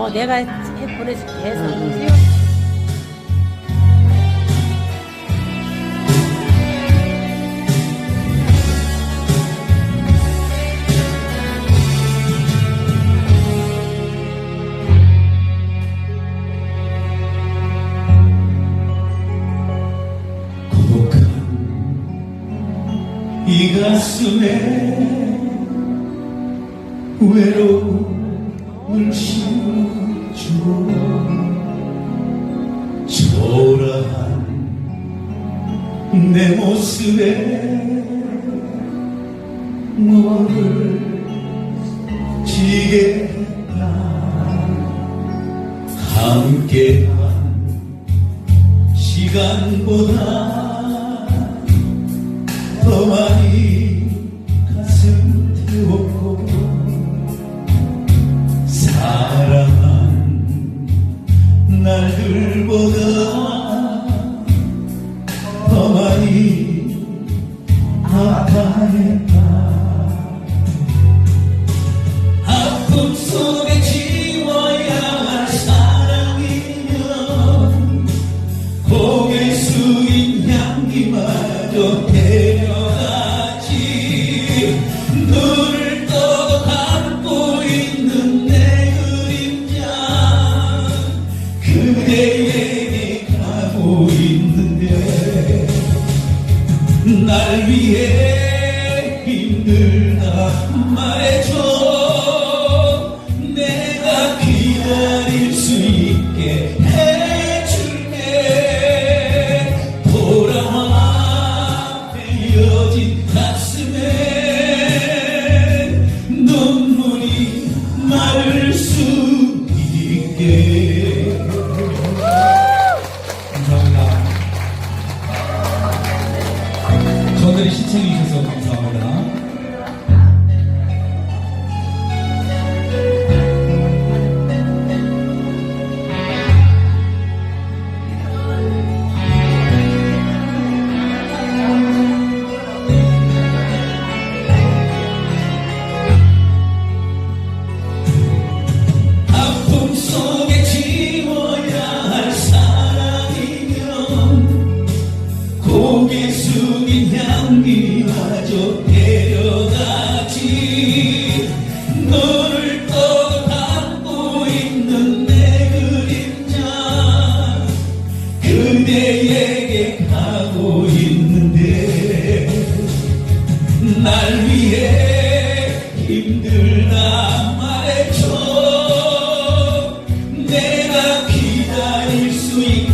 어, 내가 해 보내줄게. 해서. 응, 고독한 이 가슴에 외로움을 씌 워주고 초라한 내 모습에 너를 지게 했다 함께한 시간보다 더 많이 많이 아파했다. 아픔 속에 지워야 할 사랑이면 고개 숙인 향기마저 데려가지. 눈을 떠도 감고 있는 내 그림자 그대에게 가고 있는데 날 위해 힘들다 말해줘 고개 숙인 향기마저 데려가지. 너를 떠도 감고 있는 내 그림자. 그대에게 가고 있는데 날 위해 힘들다 말해줘. 내가 기다릴 수 있게